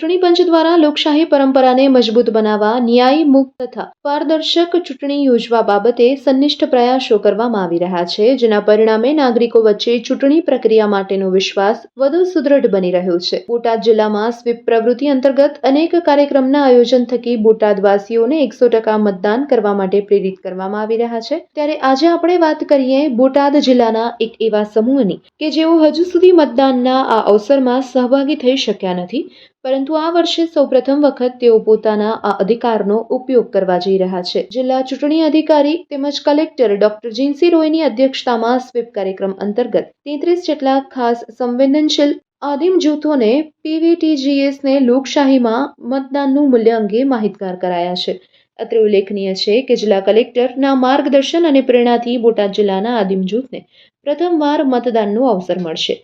ચૂંટણી પંચ દ્વારા લોકશાહી પરંપરાને મજબૂત બનાવવા ન્યાયી મુક્ત તથા પારદર્શક ચૂંટણી યોજવા બાબતે સંનિષ્ઠ પ્રયાસો કરવામાં આવી રહ્યા છે, જેના પરિણામે નાગરિકો વચ્ચે ચૂંટણી પ્રક્રિયા માટેનો વિશ્વાસ વધુ સુદૃઢ બની રહ્યો છે. બોટાદ જિલ્લામાં સ્વીપ પ્રવૃત્તિ અંતર્ગત અનેક કાર્યક્રમના આયોજન થકી બોટાદવાસીઓને એકસો ટકા મતદાન કરવા માટે પ્રેરિત કરવામાં આવી રહ્યા છે. ત્યારે આજે આપણે વાત કરીએ બોટાદ જિલ્લાના એક એવા સમૂહની, કે જેઓ હજુ સુધી મતદાનના આ અવસરમાં સહભાગી થઈ શક્યા નથી પરંતુ આ વર્ષે સૌપ્રથમ વખત તેઓ પોતાના આ અધિકારનો ઉપયોગ કરવા જઈ રહ્યા છે. જિલ્લા ચૂંટણી અધિકારી તેમજ કલેક્ટર ડોક્ટર જીનસી રોયની અધ્યક્ષતામાં સ્વીપ કાર્યક્રમ અંતર્ગત તેત્રીસ જેટલા ખાસ સંવેદનશીલ આદિમ જૂથોને પીવીટીજીએસને લોકશાહીમાં મતદાનનું મૂલ્ય અંગે માહિતગાર કરાયા છે. અત્રે ઉલ્લેખનીય છે કે જિલ્લા કલેક્ટરના માર્ગદર્શન અને પ્રેરણાથી બોટાદ જિલ્લાના આદિમ જૂથને પ્રથમવાર મતદાનનો અવસર મળશે.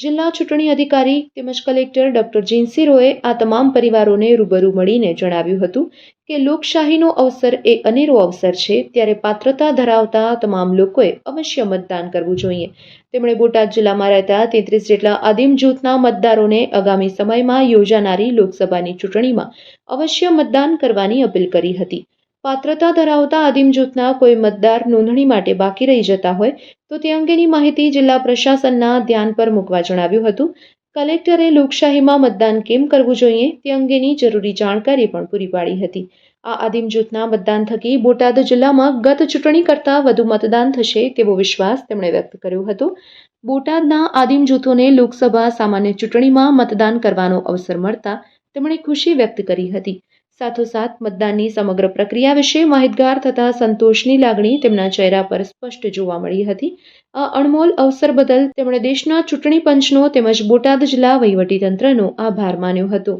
જિલ્લા ચૂંટણી અધિકારી તેમજ કલેક્ટર ડોક્ટર જીનસી રોએ આ તમામ પરિવારોને રૂબરૂ મળીને જણાવ્યું હતું કે લોકશાહીનો અવસર એ અનેરો અવસર છે ત્યારે પાત્રતા ધરાવતા તમામ લોકોએ અવશ્ય મતદાન કરવું જોઈએ. તેમણે બોટાદ જિલ્લામાં રહેતા તેત્રીસ જેટલા આદિમ જૂથના મતદારોને આગામી સમયમાં યોજાનારી લોકસભાની ચૂંટણીમાં અવશ્ય મતદાન કરવાની અપીલ કરી હતી. પાત્રતા ધરાવતા આદિમ જૂથના કોઈ મતદાર નોંધણી માટે બાકી રહી જતા હોય, તો તે અંગેની માહિતી જિલ્લા પ્રશાસનના ધ્યાન પર મૂકવા જણાવ્યું હતું. કલેક્ટરે લોકશાહીમાં મતદાન કેમ કરવું જોઈએ તે અંગેની જરૂરી જાણકારી પણ પૂરી પાડી હતી. આ આદિમ જૂથના મતદાન થકી બોટાદ જિલ્લામાં ગત ચૂંટણી કરતાં વધુ મતદાન થશે તેવો વિશ્વાસ તેમણે વ્યક્ત કર્યો હતો. બોટાદના આદિમ જૂથોને લોકસભા સામાન્ય ચૂંટણીમાં મતદાન કરવાનો અવસર મળતા તેમણે ખુશી વ્યક્ત કરી હતી. સાથોસાથ મતદાનની સમગ્ર પ્રક્રિયા વિશે માહિતગાર થતા સંતોષની લાગણી તેમના ચહેરા પર સ્પષ્ટ જોવા મળી હતી. આ અણમોલ અવસર બદલ તેમણે દેશના ચૂંટણી પંચનો તેમજ બોટાદ જિલ્લા વહીવટીતંત્રનો આભાર માન્યો હતો.